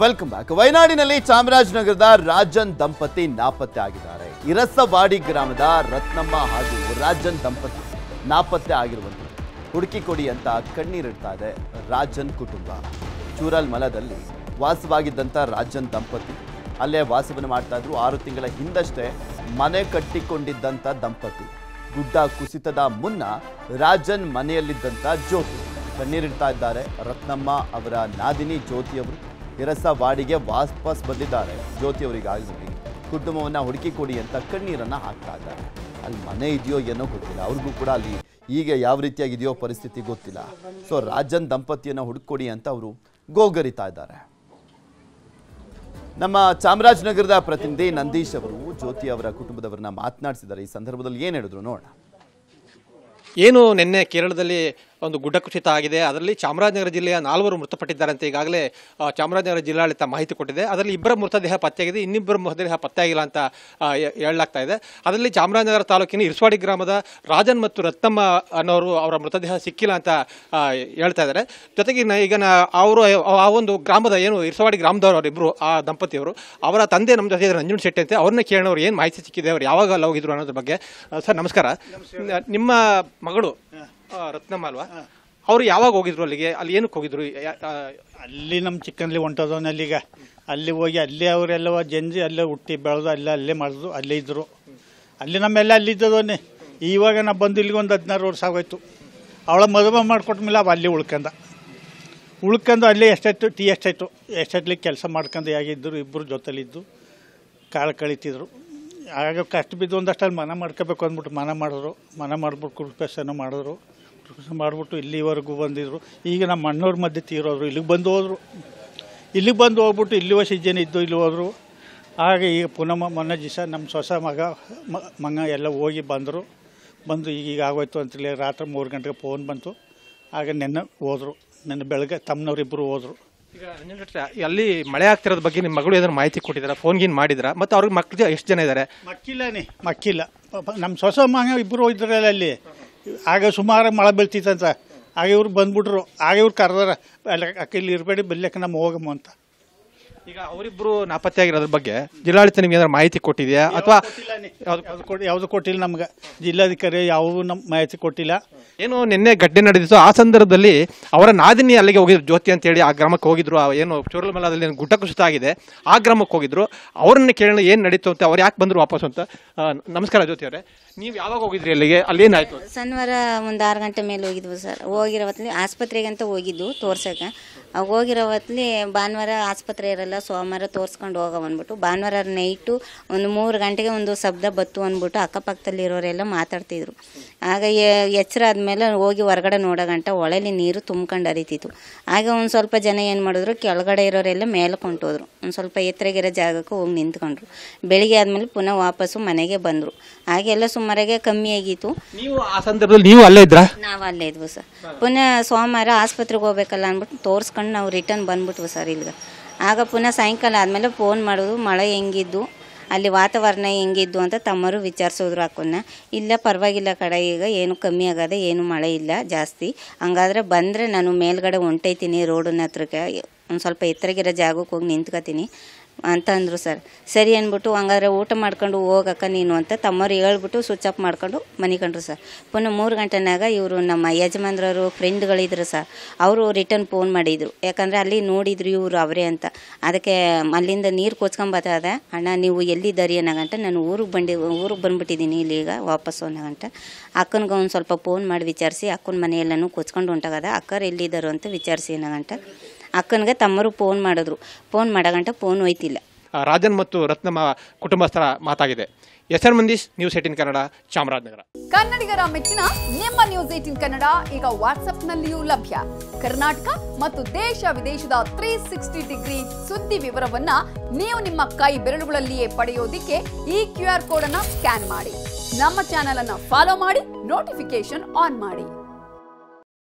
Welcome back ವಯನಾಡಿನಲ್ಲಿ ಚಾಮರಾಜನಗರದ ರಾಜನ್ ದಂಪತಿ ನಾಪತ್ತೆ ಆಗಿದ್ದಾರೆ. ಇರಸವಾಡಿ ಗ್ರಾಮದ ರತ್ನಮ್ಮ ಹಾಗೂ ರಾಜನ್ ದಂಪತಿ ನಾಪತ್ತೆ ಆಗಿರುವಂಥದ್ದು. ಹುಡುಕಿ ಕೊಡಿ ಅಂತ ಕಣ್ಣೀರಿಡ್ತಾ ಇದೆ ರಾಜನ್ ಕುಟುಂಬ. ಚೂರಲ್ ಮಲದಲ್ಲಿ ವಾಸವಾಗಿದ್ದಂಥ ರಾಜನ್ ದಂಪತಿ ಅಲ್ಲೇ ವಾಸವನ್ನು ಮಾಡ್ತಾ ಇದ್ರು. ಆರು ತಿಂಗಳ ಹಿಂದಷ್ಟೇ ಮನೆ ಕಟ್ಟಿಕೊಂಡಿದ್ದಂಥ ದಂಪತಿ. ಗುಡ್ಡ ಕುಸಿತದ ಮುನ್ನ ರಾಜನ್ ಮನೆಯಲ್ಲಿದ್ದಂಥ ಜ್ಯೋತಿ. ಕಣ್ಣೀರಿಡ್ತಾ ಇದ್ದಾರೆ ರತ್ನಮ್ಮ ಅವರ ನಾದಿನಿ ಜ್ಯೋತಿಯವರು ಇರಸವಾಡಿಗೆ ವಾಪಸ್ ಬಂದಿದ್ದಾರೆ. ಜ್ಯೋತಿಯವರಿಗಾಗಲಿ ಕುಟುಂಬವನ್ನು ಹುಡುಕಿ ಕೊಡಿ ಅಂತ ಕಣ್ಣೀರನ್ನು ಹಾಕ್ತಾ ಇದ್ದಾರೆ. ಅಲ್ಲಿ ಮನೆ ಇದೆಯೋ ಏನೋ ಗೊತ್ತಿಲ್ಲ. ಅವ್ರಿಗೂ ಕೂಡ ಅಲ್ಲಿ ಈಗ ಯಾವ ರೀತಿಯಾಗಿದೆಯೋ ಪರಿಸ್ಥಿತಿ ಗೊತ್ತಿಲ್ಲ. ಸೊ ರಾಜನ್ ದಂಪತಿಯನ್ನು ಹುಡುಕೊಡಿ ಅಂತ ಅವರು ಗೋಗರಿತಾ ಇದ್ದಾರೆ. ನಮ್ಮ ಚಾಮರಾಜನಗರದ ಪ್ರತಿನಿಧಿ ನಂದೀಶ್ ಅವರು ಜ್ಯೋತಿ ಅವರ ಕುಟುಂಬದವರನ್ನ ಮಾತನಾಡಿಸಿದ್ದಾರೆ. ಈ ಸಂದರ್ಭದಲ್ಲಿ ಏನು ಹೇಳಿದ್ರು ನೋಡೋಣ. ಏನು ನಿನ್ನೆ ಕೇರಳದಲ್ಲಿ ಒಂದು ಗುಡ್ಡ ಕುಸಿತ ಆಗಿದೆ. ಅದರಲ್ಲಿ ಚಾಮರಾಜನಗರ ಜಿಲ್ಲೆಯ ನಾಲ್ವರು ಮೃತಪಟ್ಟಿದ್ದಾರೆ ಅಂತ ಈಗಾಗಲೇ ಚಾಮರಾಜನಗರ ಜಿಲ್ಲಾಡಳಿತ ಮಾಹಿತಿ ಕೊಟ್ಟಿದೆ. ಅದರಲ್ಲಿ ಇಬ್ಬರ ಮೃತದೇಹ ಪತ್ತೆಯಾಗಿದೆ. ಇನ್ನಿಬ್ಬರ ಮೃತದೇಹ ಪತ್ತೆಯಾಗಿಲ್ಲ ಅಂತ ಹೇಳಲಾಗ್ತಾ ಇದೆ. ಅದರಲ್ಲಿ ಚಾಮರಾಜನಗರ ತಾಲೂಕಿನ ಇರ್ಸ್ವಾಡಿ ಗ್ರಾಮದ ರಾಜನ್ ಮತ್ತು ರತ್ನಮ್ಮ ಅನ್ನೋರು ಅವರ ಮೃತದೇಹ ಸಿಕ್ಕಿಲ್ಲ ಅಂತ ಹೇಳ್ತಾ ಇದ್ದಾರೆ. ಜೊತೆಗೆ ಈಗ ನಾ- ಅವರು ಆ ಒಂದು ಗ್ರಾಮದ ಏನು ಇರ್ಸವಾಡಿ ಗ್ರಾಮದವರು ಅವರಿಬ್ಬರು ಆ ದಂಪತಿಯವರು ಅವರ ತಂದೆ ನಮ್ಮ ಜೊತೆ ಇದ್ದಾರೆ ನಂಜುಂಡ್ ಶೆಟ್ಟಿ ಅಂತ. ಅವ್ರನ್ನ ಕೇಳೋರು ಏನು ಮಾಹಿತಿ ಸಿಕ್ಕಿದೆ ಅವ್ರು ಯಾವಾಗ ಅಲ್ಲಿ ಹೋಗಿದ್ರು ಅನ್ನೋದ್ರ ಬಗ್ಗೆ. ಸರ್ ನಮಸ್ಕಾರ. ನಿಮ್ಮ ಮಗಳು ರತ್ನಮ್ಮ ಅಲ್ವಾ ಅವರು ಯಾವಾಗ ಹೋಗಿದ್ರು ಅಲ್ಲಿಗೆ? ಅಲ್ಲಿ ಏನಕ್ಕೆ ಹೋಗಿದ್ರು? ಅಲ್ಲಿ ನಮ್ಮ ಚಿಕ್ಕನಲ್ಲಿ ಹೊಂಟೋದವನ ಅಲ್ಲಿಗ. ಅಲ್ಲಿ ಹೋಗಿ ಅಲ್ಲೇ ಅವರೆಲ್ಲ ಜಂಜಿ ಅಲ್ಲೇ ಹುಟ್ಟಿ ಬೆಳೆದು ಅಲ್ಲೇ ಅಲ್ಲೇ ಮಾಡಿದ್ರು ಅಲ್ಲೇ ಇದ್ದರು ಅಲ್ಲಿ ನಮ್ಮೆಲ್ಲ ಅಲ್ಲಿದ್ದದವನ್ನೇ. ಇವಾಗ ನಾ ಬಂದು ಇಲ್ಲಿಗೆ ಒಂದು ಹದಿನಾರು ವರ್ಷ ಆಗೋಯ್ತು. ಅವಳ ಮದುವೆ ಮಾಡಿಕೊಟ್ಮೇಲೆ ಅವ ಅಲ್ಲಿ ಉಳ್ಕಂದ. ಉಳ್ಕೊಂಡು ಅಲ್ಲೇ ಎಷ್ಟಾಯ್ತು ಟೀ ಎಷ್ಟಾಯ್ತು ಎಷ್ಟಾಯ್ತು ಕೆಲಸ ಮಾಡ್ಕೊಂಡು ಹೇಗಿದ್ದರು ಇಬ್ಬರು ಜೊತೆಲಿದ್ದು ಕಾಳು ಕಳೀತಿದ್ರು. ಆಗ ಕಷ್ಟ ಬಿದ್ದು ಒಂದಷ್ಟಲ್ಲಿ ಮನ ಮಾಡ್ಕೋಬೇಕು ಅಂದ್ಬಿಟ್ಟು ಮನ ಮಾಡಿದ್ರು. ಮನ ಮಾಡ್ಬಿಟ್ಟು ಕೃಪೇಶನ ಮಾಡಿದ್ರು. ಮಾಡಿಬಿಟ್ಟು ಇಲ್ಲಿವರೆಗೂ ಬಂದಿದ್ರು. ಈಗ ನಮ್ಮ ಅಣ್ಣವ್ರ ಮಧ್ಯೆ ತೀರೋದ್ರು. ಇಲ್ಲಿಗೆ ಬಂದು ಹೋದರು. ಇಲ್ಲಿಗೆ ಬಂದು ಹೋಗ್ಬಿಟ್ಟು ಇಲ್ಲಿ ವರ್ಷ ಜನ ಇದ್ದು ಇಲ್ಲಿ ಹೋದರು. ಆಗ ಈಗ ಪುನಃ ಮೊನ್ನೆ ದಿವಸ ನಮ್ಮ ಸೊಸ ಮಗ ಮಗ ಎಲ್ಲ ಹೋಗಿ ಬಂದರು. ಬಂದು ಈಗ ಈಗ ಆಗೋಯ್ತು ಅಂತೇಳಿ ರಾತ್ರಿ ಮೂರು ಗಂಟೆಗೆ ಫೋನ್ ಬಂತು. ಆಗ ನೆನ್ನೆ ಹೋದರು. ನೆನ್ನೆ ಬೆಳಗ್ಗೆ ತಮ್ಮನವರಿಬ್ಬರು ಹೋದರು. ಈಗ ಅಲ್ಲಿ ಮಳೆ ಆಗ್ತಿರೋದ್ರ ಬಗ್ಗೆ ನಿಮ್ಮ ಮಗಳು ಏನಾದ್ರು ಮಾಹಿತಿ ಕೊಟ್ಟಿದ್ದಾರೆ? ಫೋನ್ ಗೀನ್ ಮಾಡಿದ್ರ? ಮತ್ತೆ ಅವ್ರಿಗೆ ಮಕ್ಳು ಎಷ್ಟು ಜನ ಇದ್ದಾರೆ ಮಕ್ಕಿಲ್ಲನೇ ಮಕ್ಕಿಲ್ಲ. ನಮ್ಮ ಸೊಸ ಮಗ ಇಬ್ಬರು ಹೋಗಿದ್ರಲ್ಲ ಅಲ್ಲಿ. ಆಗ ಸುಮಾರು ಮಳೆ ಬೀಳ್ತಿತ್ತಂತ. ಆಗ ಇವ್ರು ಬಂದ್ಬಿಟ್ರು. ಆಗ ಇವ್ರು ಕರೆದಾರ, ಅಲ್ಲಿ ಇಲ್ಲಿ ಇರಬೇಡಿ ಬೆಲ್ಲಕ್ಕೆ ನಮ್ಮ ಹೋಗಮ್ಮ ಅಂತ. ಈಗ ಅವರಿಬ್ರು ನಾಪತ್ತೆ ಆಗಿರೋದ್ರ ಬಗ್ಗೆ ಜಿಲ್ಲಾಡಳಿತ ನಿಮ್ಗೆ ಏನಾದ್ರು ಮಾಹಿತಿ ಕೊಟ್ಟಿದೆಯಾ? ಅಥವಾ ಯಾವ್ದು- ಯಾವುದು ಕೊಟ್ಟು ಯಾವುದು ಕೊಟ್ಟಿಲ್ಲ ನಮ್ಗೆ. ಜಿಲ್ಲಾಧಿಕಾರಿ ಯಾವ ನಮ್ಮ ಮಾಹಿತಿ ಕೊಟ್ಟಿಲ್ಲ. ಏನು ನಿನ್ನೆ ಘಟನೆ ನಡೆದಿತ್ತು. ಆ ಸಂದರ್ಭದಲ್ಲಿ ಅವರ ನಾದಿನಿ ಅಲ್ಲಿಗೆ ಹೋಗಿದ್ರು. ಜ್ಯೋತಿ ಅಂತ ಹೇಳಿ ಆ ಗ್ರಾಮಕ್ಕೆ ಹೋಗಿದ್ರು. ಆ ಏನು ಚೋರಲಮಲದಲ್ಲಿ ಏನು ಗುಡ್ಡ ಕುಸಿತ ಆಗಿದೆ. ಆ ಗ್ರಾಮಕ್ಕೆ ಹೋಗಿದ್ರು. ಅವ್ರನ್ನ ಕೇಳೋಣ ಏನು ನಡೀತು ಅಂತ ಅವ್ರು ಯಾಕೆ ಬಂದ್ರು ವಾಪಸ್ ಅಂತ ಆ, ನಮಸ್ಕಾರ ಜ್ಯೋತಿ ಅವರೇ. ನೀವು ಯಾವಾಗ ಹೋಗಿದ್ರಿ ಅಲ್ಲಿಗೆ? ಅಲ್ಲಿ ಏನಾಯ್ತು ಶನಿವಾರ ಒಂದು ಆರು ಗಂಟೆ ಮೇಲೆ ಹೋಗಿದ್ವು ಸರ್. ಹೋಗಿರೋ ಆಸ್ಪತ್ರೆಗೆ ಅಂತ ಹೋಗಿದ್ದು ತೋರ್ಸಕ್ಕೆ. ಅವಾಗ ಹೋಗಿರೋ ಹೊತ್ತಲ್ಲಿ ಭಾನುವಾರ ಆಸ್ಪತ್ರೆ ಇರಲ್ಲ ಸೋಮವಾರ ತೋರಿಸ್ಕೊಂಡು ಹೋಗೋ ಅಂದ್ಬಿಟ್ಟು ಭಾನುವಾರ ನೈಟು ಒಂದು ಮೂರು ಗಂಟೆಗೆ ಒಂದು ಶಬ್ದ ಬತ್ತು ಅಂದ್ಬಿಟ್ಟು ಅಕ್ಕಪಕ್ಕದಲ್ಲಿರೋರೆಲ್ಲ ಮಾತಾಡ್ತಿದ್ರು. ಆಗ ಎಚ್ಚರ ಆದಮೇಲೆ ಹೋಗಿ ಹೊರಗಡೆ ನೋಡೋ ಗಂಟ ಒಳಲಿ ನೀರು ತುಂಬ್ಕೊಂಡು ಹರಿತಿತ್ತು. ಆಗ ಒಂದು ಸ್ವಲ್ಪ ಜನ ಏನು ಮಾಡಿದ್ರು ಕೆಳಗಡೆ ಇರೋರೆಲ್ಲ ಮೇಲೆ ಕೊಂಟೋದ್ರು. ಒಂದು ಸ್ವಲ್ಪ ಎತ್ತರಗಿರೋ ಜಾಗಕ್ಕೆ ಹೋಗಿ ನಿಂತ್ಕೊಂಡ್ರು. ಬೆಳಿಗ್ಗೆ ಆದಮೇಲೆ ಪುನಃ ವಾಪಸ್ಸು ಮನೆಗೆ ಬಂದರು. ಹಾಗೆಲ್ಲ ಸುಮಾರಾಗೆ ಕಮ್ಮಿ ಆಗಿತ್ತು. ನೀವು ಆ ಸಂದರ್ಭದಲ್ಲಿ ನೀವು ಅಲ್ಲೇ ಇದ್ರಾ? ನಾವು ಅಲ್ಲೇ ಇದ್ವು ಸರ್. ಪುನಃ ಸೋಮವಾರ ಆಸ್ಪತ್ರೆಗೆ ಹೋಗ್ಬೇಕಲ್ಲ ಅಂದ್ಬಿಟ್ಟು ತೋರಿಸ್ಕೊಂಡು ನಾವು ರಿಟರ್ನ್ ಬಂದ್ಬಿಟ್ವು ಸರ್ ಇಲ್ಲಿಗೆ. ಆಗ ಪುನಃ ಸಾಯಂಕಾಲ ಆದಮೇಲೆ ಫೋನ್ ಮಾಡೋದು, ಮಳೆ ಹೆಂಗಿದ್ದು, ಅಲ್ಲಿ ವಾತಾವರಣ ಹೆಂಗಿದ್ದು ಅಂತ ತಮ್ಮರು ವಿಚಾರಿಸೋದ್ರು ಅಕ್ಕನ್ನ. ಇಲ್ಲ, ಪರವಾಗಿಲ್ಲ ಕಡೆ, ಈಗ ಏನು ಕಮ್ಮಿ ಆಗದೆ ಏನು ಮಳೆ ಇಲ್ಲ, ಜಾಸ್ತಿ. ಹಂಗಾದ್ರೆ ಬಂದರೆ ನಾನು ಮೇಲ್ಗಡೆ ಹೊಂಟೈತೀನಿ ರೋಡಿನ ಹತ್ರಕ್ಕೆ. ಒಂದು ಸ್ವಲ್ಪ ಎತ್ತರಗಿರೋ ಜಾಗಕ್ಕೆ ಹೋಗಿ ನಿಂತ್ಕೊತೀನಿ. ಅಂತ ಅಂದರು ಸರ್. ಸರಿ ಅಂದ್ಬಿಟ್ಟು ಹಂಗಾದ್ರೆ ಊಟ ಮಾಡ್ಕೊಂಡು ಹೋಗಕ್ಕ ನೀನು ಅಂತ ತಮ್ಮವ್ರು ಹೇಳ್ಬಿಟ್ಟು ಸ್ವಿಚ್ ಆಫ್ ಮಾಡ್ಕೊಂಡು ಮನಿಕೊಂಡ್ರು ಸರ್. ಪುನಃ ಮೂರು ಗಂಟೆನಾಗ ಇವರು ನಮ್ಮ ಯಜಮಾನ್ರವರು ಫ್ರೆಂಡ್ಗಳಿದ್ರು ಸರ್. ಅವರು ರಿಟರ್ನ್ ಫೋನ್ ಮಾಡಿದರು. ಯಾಕಂದರೆ ಅಲ್ಲಿ ನೋಡಿದ್ರು ಇವರು ಅವರೇ ಅಂತ. ಅದಕ್ಕೆ ಅಲ್ಲಿಂದ ನೀರು ಕೊಚ್ಕೊಂಬತ್ತದೆ ಅಣ್ಣ, ನೀವು ಎಲ್ಲಿದ್ದಾರೆ ಅನ್ನೋಗಂಟ ನಾನು ಊರಿಗೆ ಬಂದೆ, ಊರಿಗೆ ಬಂದುಬಿಟ್ಟಿದ್ದೀನಿ ಇಲ್ಲಿ ಈಗ ವಾಪಸ್ಸು ಅನ್ನೋಗಂಟ ಅಕ್ಕನಿಗೆ ಒಂದು ಸ್ವಲ್ಪ ಫೋನ್ ಮಾಡಿ ವಿಚಾರಿಸಿ, ಅಕ್ಕನ ಮನೆಯೆಲ್ಲನೂ ಕೊಚ್ಕೊಂಡು ಹೊಂಟಾಗದ. ಅಕ್ಕರು ಎಲ್ಲಿದ್ದಾರೋ ಅಂತ ವಿಚಾರಿಸಿ ಅನ್ನೋಗಂಟ ಅಕ್ಕನಿಗೆ ತಮ್ಮರು ಫೋನ್ ಮಾಡಿದ್ರು. ಫೋನ್ ಮಾಡಗಂಟ ಫೋನ್ ಹೋಯ್ತಿಲ್ಲ. ರಾಜನ್ ಮತ್ತು ರತ್ನಮ್ಮ ಕುಟುಂಬಸ್ಥರ ಮಾತಾಗಿದೆ. S R Mandeesh news eighteen Kannada Chamarajanagar. ಕನ್ನಡಿಗರ ಮೆಚ್ಚಿನ ನಿಮ್ಮ ನ್ಯೂಸ್ ಏಟಿನ್ ಕನ್ನಡ ಈಗ ವಾಟ್ಸ್ಆಪ್ನಲ್ಲಿಯೂ ಲಭ್ಯ. ಕರ್ನಾಟಕ ಮತ್ತು ದೇಶ ವಿದೇಶದ ತ್ರೀ ಸಿಕ್ಸ್ಟಿ ಡಿಗ್ರಿ ಸುದ್ದಿ ವಿವರವನ್ನ ನೀವು ನಿಮ್ಮ ಕೈ ಬೆರಳುಗಳಲ್ಲಿಯೇ ಪಡೆಯೋದಿಕ್ಕೆ ಈ ಕ್ಯೂ ಆರ್ ಕೋಡ್ ಅನ್ನ ಸ್ಕ್ಯಾನ್ ಮಾಡಿ. ನಮ್ಮ ಚಾನೆಲ್ ಅನ್ನ ಫಾಲೋ ಮಾಡಿ ನೋಟಿಫಿಕೇಶನ್ ಆನ್ ಮಾಡಿ.